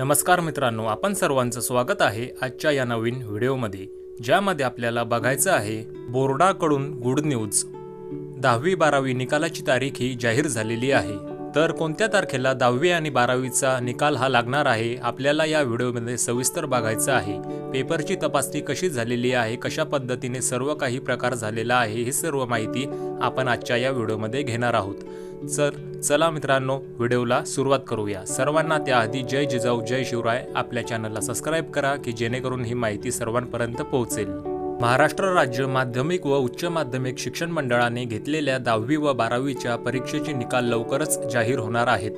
नमस्कार मित्रांनो आपण सर्वांचं स्वागत आहे आजच्या या नवीन व्हिडिओमध्ये ज्यामध्ये आपल्याला बघायचं आहे बोर्डाकडून गुड न्यूज. दहावी बारावी निकालाची तारीख ही जाहीर झालेली आहे. तर कोणत्या तारखेला दहावी आणि बारावीचा निकाल हा लागणार आहे आपल्याला या व्हिडिओमध्ये सविस्तर बघायचं आहे. पेपरची तपासणी कशी झालेली आहे कशा पद्धतीने सर्व काही प्रकार झालेला आहे ही सर्व माहिती आपण आजच्या या व्हिडिओमध्ये घेणार आहोत. तर चला मित्रांनो व्हिडिओला सुरुवात करूया. सर्वांना त्याआधी जय जिजाऊ जय शिवराय. आपल्या चॅनलला सबस्क्राईब करा की जेणेकरून ही माहिती सर्वांपर्यंत पोहोचेल. महाराष्ट्र राज्य माध्यमिक व उच्च माध्यमिक शिक्षण मंडळाने घेतलेल्या दहावी व बारावीच्या परीक्षेचे निकाल लवकरच जाहीर होणार आहेत.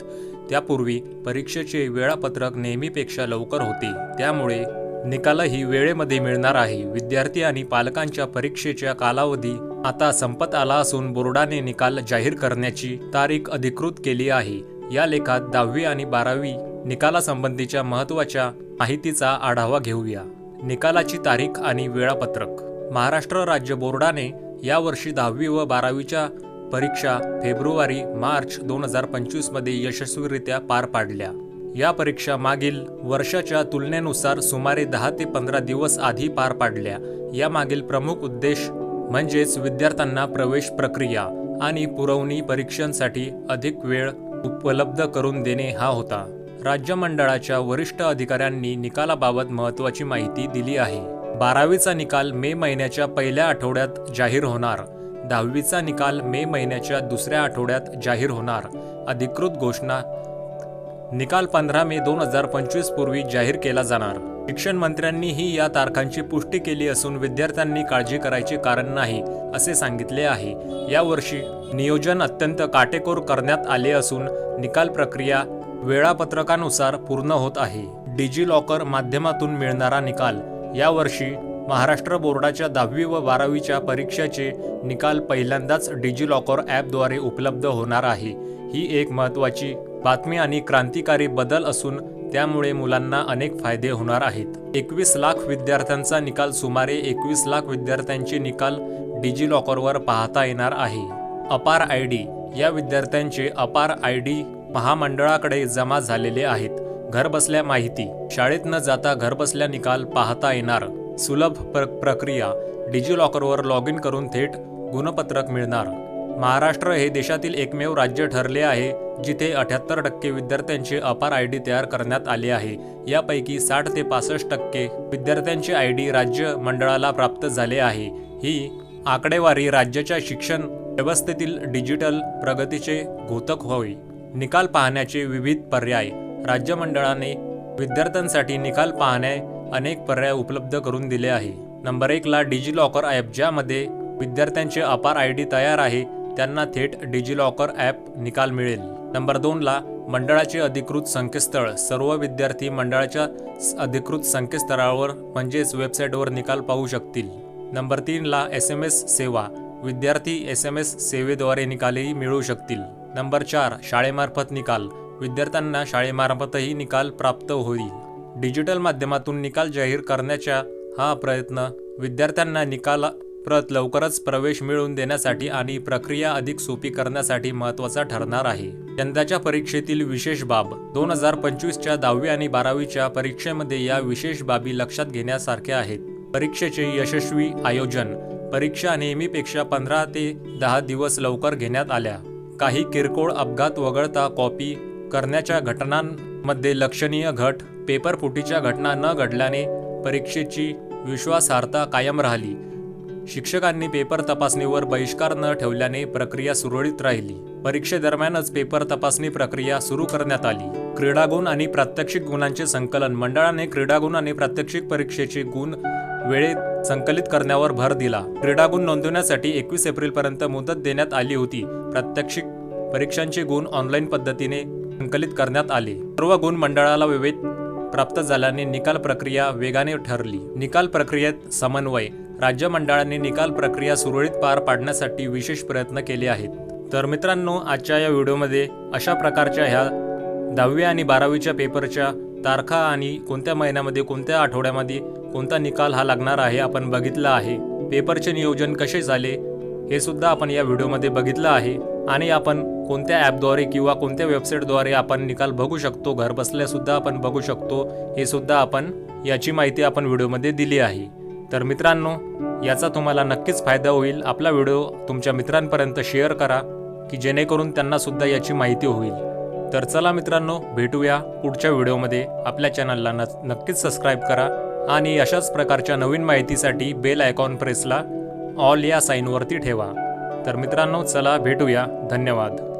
त्यापूर्वी परीक्षेचे वेळापत्रक नेहमीपेक्षा लवकर होते. त्यामुळे निकालही वेळेमध्ये मिळणार आहे. विद्यार्थी आणि पालकांच्या परीक्षेच्या कालावधी आता संपत आला असून बोर्डाने निकाल जाहीर करण्याची तारीख अधिकृत केली आहे. या लेखात दहावी आणि बारावी निकालासंबंधीच्या महत्त्वाच्या माहितीचा आढावा घेऊया. निकालाची तारीख आणि वेळापत्रक. महाराष्ट्र राज्य बोर्डाने यावर्षी दहावी व बारावीच्या परीक्षा फेब्रुवारी मार्च दोन हजार पंचवीसमध्ये यशस्वीरित्या पार पाडल्या. या परीक्षा मागील वर्षाच्या तुलनेनुसार सुमारे दहा ते पंधरा दिवस आधी पार पाडल्या. या मागील प्रमुख उद्देश म्हणजेच विद्यार्थ्यांना प्रवेश प्रक्रिया आणि पुरवणी परीक्षांसाठी अधिक वेळ उपलब्ध करून देणे हा होता. राज्य मंडळाच्या वरिष्ठ अधिकाऱ्यांनी निकालाबाबत महत्त्वाची माहिती दिली आहे. बारावीचा निकाल मे महिन्याच्या पहिल्या आठवड्यात जाहीर होणार. दहावीचा निकाल मे महिन्याच्या दुसऱ्या आठवड्यात जाहीर होणार. अधिकृत घोषणा निकाल पंधरा मे दोन हजार पंचवीस पूर्वी जाहीर केला जाणार. शिक्षण मंत्र्यांनीही या तारखांची पुष्टी केली असून विद्यार्थ्यांनी काळजी करायचे कारण नाही असे सांगितले आहे. यावर्षी नियोजन अत्यंत काटेकोर करण्यात आले असून निकाल प्रक्रिया वेळापत्रकानुसार पूर्ण होत आहे. डिजी लॉकर माध्यमातून मिळणारा निकाल. यावर्षी महाराष्ट्र बोर्डाच्या दहावी व बारावीच्या परीक्षेचे निकाल पहिल्यांदाच डिजी लॉकर ॲपद्वारे उपलब्ध होणार आहे. ही एक महत्त्वाची बातमी आणि क्रांतिकारी बदल असून त्यामुळे मुलांना अनेक फायदे होणार आहेत. एकवीस लाख विद्यार्थ्यांचा निकाल सुमारे एकवीस लाख विद्यार्थ्यांचे निकाल डिजी लॉकरवर पाहता येणार आहे. अपार आय डी. या विद्यार्थ्यांचे अपार आय डी महामंडळाकडे जमा झालेले आहेत. घरबसल्या माहिती. शाळेत न जाता घरबसल्या निकाल पाहता येणार. सुलभ प्र प्रक्रिया. डिजिलॉकरवर लॉग इन करून थेट गुणपत्रक मिळणार. महाराष्ट्र हे देशातील एकमेव राज्य ठरले आहे जिथे अठ्याहत्तर टक्के विद्यार्थ्यांचे अपार आय डी तयार करण्यात आले आहे. यापैकी साठ ते पासष्ट टक्के विद्यार्थ्यांचे आय डी राज्य मंडळाला प्राप्त झाले आहे. ही आकडेवारी राज्याच्या शिक्षण व्यवस्थेतील डिजिटल प्रगतीचे घोतक होईल निकाल पाहण्याचे विविध पर्याय राज्य मंडळाने विद्यार्थ्यांसाठी निकाल पाहण्या अनेक पर्याय उपलब्ध करून दिले आहे. नंबर एकला डिजी लॉकर ॲप ज्यामध्ये विद्यार्थ्यांचे अपार आय डी तयार आहे त्यांना थेट डिजी लॉकर ॲप निकाल मिळेल. नंबर दोनला मंडळाचे अधिकृत संकेतस्थळ सर्व विद्यार्थी मंडळाच्या अधिकृत संकेतस्थळावर म्हणजेच वेबसाईटवर निकाल पाहू शकतील. नंबर तीनला एस एम एस सेवा विद्यार्थी एस एम एस सेवेद्वारे निकालही मिळवू शकतील. नंबर चार शाळेमार्फत निकाल. विद्यार्थ्यांना शाळेमार्फतही निकाल प्राप्त होईल. डिजिटल माध्यमातून निकाल जाहीर करण्याचा हा प्रयत्न विद्यार्थ्यांना निकाल प्रत लवकरच प्रवेश मिळवून देण्यासाठी आणि प्रक्रिया अधिक सोपी करण्यासाठी महत्त्वाचा ठरणार आहे. यंदाच्या परीक्षेतील विशेष बाब दोन हजार पंचवीसच्या दहावी आणि बारावीच्या परीक्षेमध्ये या विशेष बाबी लक्षात घेण्यासारख्या आहेत. परीक्षेचे यशस्वी आयोजन परीक्षा नेहमीपेक्षा पंधरा ते दहा दिवस लवकर घेण्यात आल्या. काही किरकोळ अपघात वगळता कॉपी करण्याच्या घटनांमध्ये लक्षणीय घट पेपर फुटीच्या घटना न घडल्याने परीक्षेची विश्वासार्हता कायम राहिली. शिक्षकांनी पेपर तपासणीवर बहिष्कार न ठेवल्याने प्रक्रिया सुरळीत राहिली. परीक्षेदरम्यानच पेपर तपासणी प्रक्रिया सुरू करण्यात आली. क्रीडागुण आणि प्रात्यक्षिक गुणांचे संकलन मंडळाने क्रीडागुण आणि प्रात्यक्षिक परीक्षेचे गुण वेळेत संकलित करण्यावर भर दिला. क्रीडागुण नोंदवण्यासाठी एकवीस एप्रिलपर्यंत मुदत देण्यात आली होती. प्रात्यक्षिक परीक्षांचे गुण ऑनलाईन पद्धतीने संकलित करण्यात आले. सर्व गुण मंडळाला विविध प्राप्त झाल्याने निकाल प्रक्रिया वेगाने ठरली. निकाल प्रक्रियेत समन्वय. राज्य मंडळाने निकाल प्रक्रिया सुरळीत पार पाडण्यासाठी विशेष प्रयत्न केले आहेत. तर मित्रांनो आजच्या या व्हिडिओमध्ये अशा प्रकारच्या ह्या दहावी आणि बारावीच्या पेपरच्या तारखा आणि कोणत्या महिन्यामध्ये कोणत्या आठवड्यामध्ये कोणता निकाल हा लागणार आहे आपण बघितलं आहे. पेपरचे नियोजन कसे झाले हे सुद्धा आपण या व्हिडिओमध्ये बघितलं आहे आणि आपण कोणत्या ॲपद्वारे किंवा कोणत्या वेबसाईटद्वारे आपण निकाल बघू शकतो घरबसल्यासुद्धा आपण बघू शकतो हे सुद्धा आपण याची माहिती आपण व्हिडिओमध्ये दिली आहे. तर मित्रांनो याचा तुम्हाला नक्कीच फायदा होईल. आपला व्हिडिओ तुमच्या मित्रांपर्यंत शेअर करा की जेणेकरून त्यांनासुद्धा याची माहिती होईल. तर चला मित्रांनो भेटूया पुढच्या व्हिडिओमध्ये. आपल्या चॅनलला न नक्कीच सबस्क्राईब करा आणि अशाच प्रकारच्या नवीन माहितीसाठी बेल आयकॉन प्रेसला ऑल या साईनवरती ठेवा. तर मित्रांनो चला भेटूया. धन्यवाद.